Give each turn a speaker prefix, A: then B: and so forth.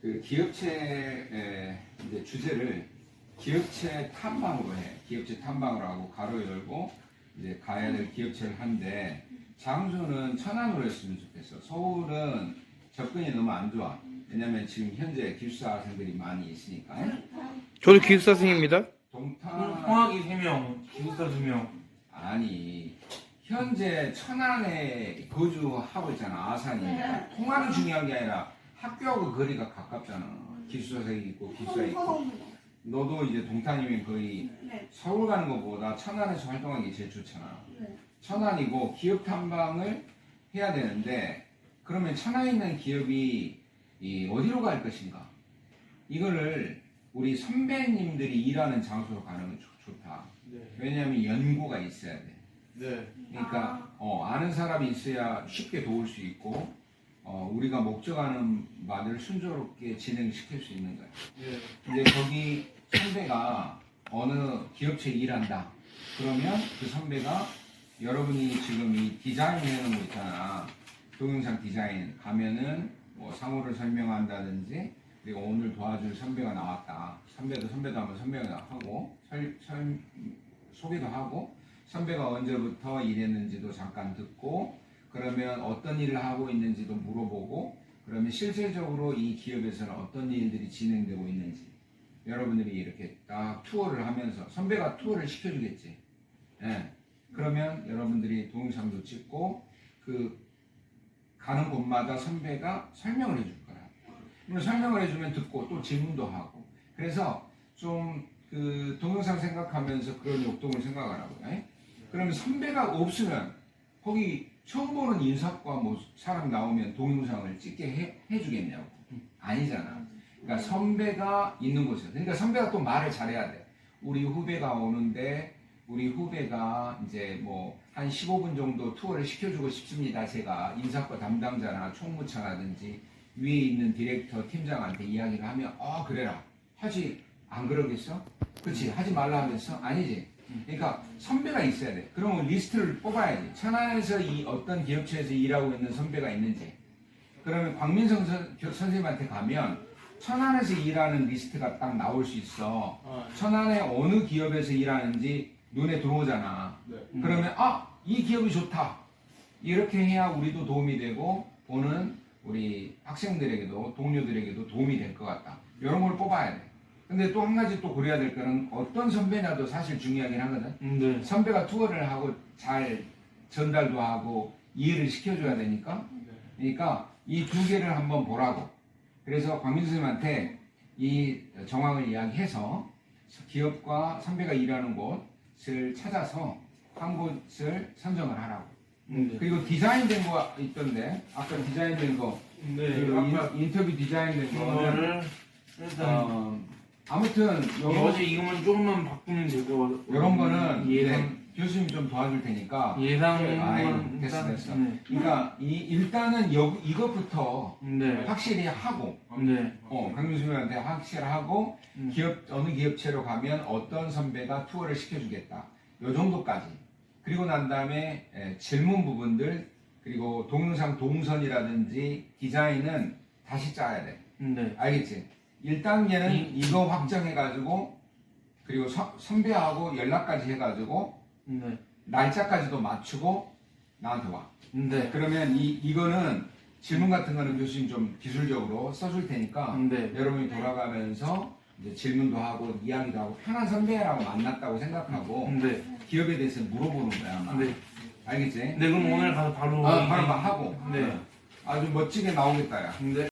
A: 그 기업체 이제 주제를 기업체 탐방으로 해. 기업체 탐방을 하고 가로 열고 이제 가야 될 기업체를 한데 장소는 천안으로 했으면 좋겠어. 서울은 접근이 너무 안 좋아. 왜냐면 지금 현재 기숙사생들이 많이 있으니까.
B: 저도 기숙사생입니다.
A: 동탄
C: 통학이 3명, 기숙사 2명.
A: 아니 현재 천안에 거주하고 있잖아 아산이니까 통화는 중요한 게 아니라 학교하고 거리가 가깝잖아 기숙사생이 있고 기숙사 있고 너도 이제 동탄이면 거의
D: 네.
A: 서울 가는 것보다 천안에서 활동하는 게 제일 좋잖아
D: 네.
A: 천안이고 기업 탐방을 해야 되는데 그러면 천안에 있는 기업이 이 어디로 갈 것인가 이거를 우리 선배님들이 일하는 장소로 가는 건 좋- 좋다
C: 네.
A: 왜냐하면 연고가 있어야 돼
C: 네.
A: 그러니까 어, 아는 사람이 있어야 쉽게 도울 수 있고 어, 우리가 목적하는 바를 순조롭게 진행시킬 수 있는 거야.
C: 네.
A: 이제 거기 선배가 어느 기업체에 일한다. 그러면 그 선배가 여러분이 지금 이 디자인 해놓은 거 있잖아. 동영상 디자인 가면은 뭐 상호를 설명한다든지 그리고 오늘 도와줄 선배가 나왔다. 선배도 선배도 하면 선배가 하고 설, 설, 소개도 하고 선배가 언제부터 일했는지도 잠깐 듣고 그러면 어떤 일을 하고 있는지도 물어보고 그러면 실질적으로 이 기업에서는 어떤 일들이 진행되고 있는지 여러분들이 이렇게 딱 투어를 하면서 선배가 투어를 시켜주겠지. 예. 그러면 여러분들이 동영상도 찍고 그 가는 곳마다 선배가 설명을 해줄. 그러면 설명을 해주면 듣고 또 질문도 하고. 그래서 좀 그 동영상 생각하면서 그런 욕동을 생각하라고. 요 그러면 선배가 없으면 거기 처음 보는 인사과 뭐 사람 나오면 동영상을 찍게 해, 해주겠냐고. 아니잖아. 그러니까 선배가 있는 곳에서. 그러니까 선배가 또 말을 잘해야 돼. 우리 후배가 오는데 우리 후배가 이제 뭐 한 15분 정도 투어를 시켜주고 싶습니다. 제가 인사과 담당자나 총무차라든지 위에 있는 디렉터 팀장한테 이야기를 하면 어 그래라 하지 안 그러겠어? 그렇지 하지 말라 하면서 아니지. 그러니까 선배가 있어야 돼. 그러면 리스트를 뽑아야지. 천안에서 이 어떤 기업체에서 일하고 있는 선배가 있는지. 그러면 광민성 선, 선생님한테 가면 천안에서 일하는 리스트가 딱 나올 수 있어.
C: 아,
A: 천안에 어느 기업에서 일하는지 눈에 들어오잖아.
C: 네.
A: 그러면 아, 이 기업이 좋다. 이렇게 해야 우리도 도움이 되고 보는 우리 학생들에게도 동료들에게도 도움이 될 것 같다. 이런 걸 뽑아야 돼. 근데 또 한 가지 또 고려해야 될 거는 어떤 선배냐도 사실 중요하긴 하거든.
C: 음, 네.
A: 선배가 투어를 하고 잘 전달도 하고 이해를 시켜줘야 되니까. 그러니까 이 두 개를 한번 보라고. 그래서 광민 선생님한테 이 정황을 이야기해서 기업과 선배가 일하는 곳을 찾아서 한 곳을 선정을 하라고.
C: 음, 네.
A: 그리고 디자인된 거 있던데 아까 디자인된 거,
C: 네.
A: 그 인, 인터뷰 디자인된 거는
C: 일단
A: 어, 아무튼 요런,
C: 어제 이거만 조금만 바꾸면 되고
A: 요런 거는
C: 예상
A: 이제 교수님 좀 도와줄 테니까
C: 네. 예상만
A: 됐어,
C: 일단
A: 됐어.
C: 네.
A: 그러니까 이, 일단은 여, 이것부터
C: 네.
A: 확실히 하고
C: 네.
A: 어, 강민수님한테 확실하고
C: 음.
A: 기업 어느 기업체로 가면 어떤 선배가 투어를 시켜주겠다. 요 정도까지. 그리고 난 다음에 에, 질문 부분들 그리고 동영상 동선이라든지 디자인은 다시 짜야 돼.
C: 네.
A: 알겠지? 1단계는
C: 이-
A: 이거 확정해가지고 그리고 서- 선배하고 연락까지 해가지고
C: 네.
A: 날짜까지도 맞추고 나한테 와.
C: 네.
A: 그러면 이 이거는 질문 같은 거는 교수님 좀 기술적으로 써줄 테니까
C: 네.
A: 여러분이 돌아가면서 이제 질문도 하고 이야기도 하고 편한 선배라고 만났다고 생각하고
C: 네.
A: 기업에 대해서 물어보는 거야 아마.
C: 네.
A: 알겠지?
C: 네, 그럼 오늘 가서 바로
A: 아, 바로 막 하고
C: 네.
A: 아주 멋지게 나오겠다 야
C: 네.